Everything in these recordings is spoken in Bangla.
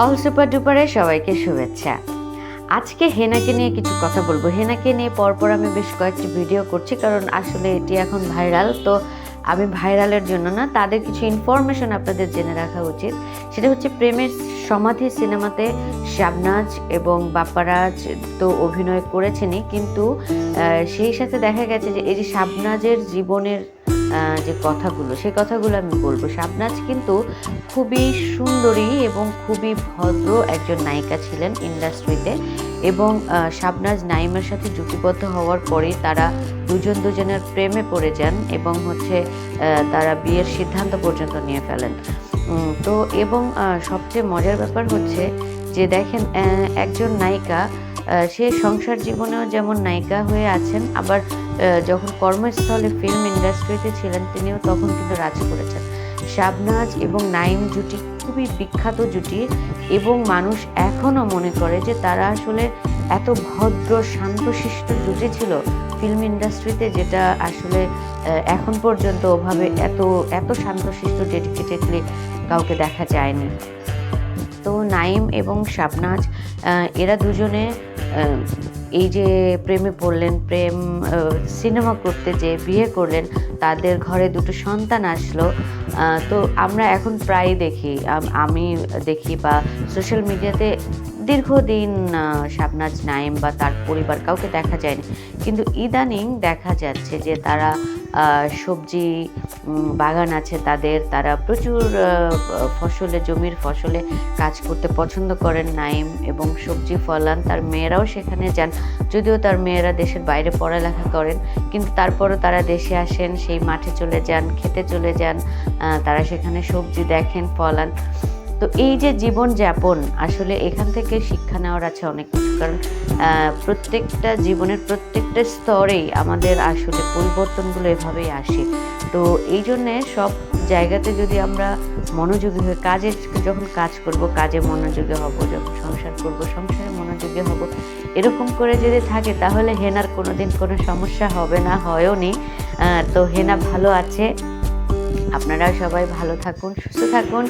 অল সুপার ডুপারে সবাইকে শুভেচ্ছা। আজকে হেনাকে নিয়ে কিছু কথা বলব। হেনাকে নিয়ে পরপর আমি বেশ কয়েকটি ভিডিও করছি, কারণ আসলে এটি এখন ভাইরাল। তো আমি ভাইরালের জন্য না, তাদের কিছু ইনফরমেশন আপনাদের জেনে রাখা উচিত। সেটা হচ্ছে প্রেমের সমাধি সিনেমাতে শাবনাজ এবং বাপ্পারাজ তো অভিনয় করেছেনই, কিন্তু সেই সাথে দেখা গেছে যে এই যে শাবনাজের জীবনের যে কথাগুলো, সেই কথাগুলো আমি বলব। শাবনাজ কিন্তু খুবই সুন্দরী এবং খুবই ভদ্র একজন নায়িকা ছিলেন ইন্ডাস্ট্রিতে এবং শাবনাজ নাইমের সাথে জুটিবদ্ধ হওয়ার পরেই তারা দুজন দুজনের প্রেমে পড়ে যান এবং হচ্ছে তারা বিয়ের সিদ্ধান্ত পর্যন্ত নিয়ে ফেলেন। তো এবং সবচেয়ে মজার ব্যাপার হচ্ছে যে দেখেন একজন নায়িকা সে সংসার জীবনেও যেমন নায়িকা হয়ে আছেন, আবার যখন কর্মস্থলে ফিল্ম ইন্ডাস্ট্রিতে ছিলেন, তিনিও তখন কিন্তু রাজ করেছেন। শাবনাজ এবং নাইম জুটি খুবই বিখ্যাত জুটি এবং মানুষ এখনও মনে করে যে তারা আসলে এত ভদ্র, শান্তশিষ্ট জুটি ছিল ফিল্ম ইন্ডাস্ট্রিতে যেটা আসলে এখন পর্যন্ত ওভাবে এত এত শান্তশিষ্ট ডেডিকেটেডলি কাউকে দেখা যায়নি। তো নাইম এবং শাবনাজ এরা দুজনে এই যে প্রেমে পড়লেন, প্রেম সিনেমা করতে যে বিয়ে করলেন, তাদের ঘরে দুটো সন্তান আসলো। তো আমরা এখন প্রায় দেখি, আমি দেখি বা সোশ্যাল মিডিয়াতে দীর্ঘদিন শাবনাজ নাইম বা তার পরিবার কাউকে দেখা যায়নি। কিন্তু ইদানিং দেখা যাচ্ছে যে তারা সবজি বাগান আছে তাদের। তারা প্রচুর ফসলে, জমির ফসলে কাজ করতে পছন্দ করেন নাইম এবং সবজি ফলান। তার মেয়েরাও সেখানে যান, যদিও তার মেয়েরা দেশের বাইরে পড়ালেখা করেন, কিন্তু তারপরও তারা দেশে আসেন, সেই মাঠে চলে যান, খেতে চলে যান তারা সেখানে সবজি দেখেন, ফলান। তো এই যে জীবন যাপন, আসলে এখান থেকে শিক্ষা নেওয়ার আছে অনেক কিছু। কারণ প্রত্যেকটা জীবনের প্রত্যেকটা স্তরেই আমাদের আসলে পরিবর্তনগুলো এভাবেই আসে। তো এই জন্যে সব জায়গাতে যদি আমরা মনোযোগী হই কাজে, যখন কাজ করব, কাজে মনোযোগী হব, যখন সংসার করব, সংসারে মনোযোগী হব, এরকম করে যদি থাকে, তাহলে হেনার কোনো দিন কোনো সমস্যা হবে না, হয়ও নি। তো হেনা ভালো আছে। আপনারা সবাই ভালো থাকুন, সুস্থ থাকুন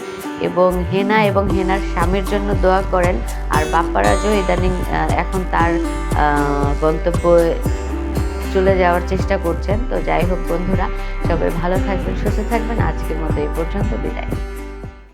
এবং হেনা এবং হেনার স্বামীর জন্য দোয়া করেন। আর বাপ্পারাজও ইদানিং এখন তার গন্তব্য চলে যাওয়ার চেষ্টা করছেন। তো যাই হোক বন্ধুরা, সবাই ভালো থাকবেন, সুস্থ থাকবেন। আজকের মতো এই পর্যন্ত বিদায়।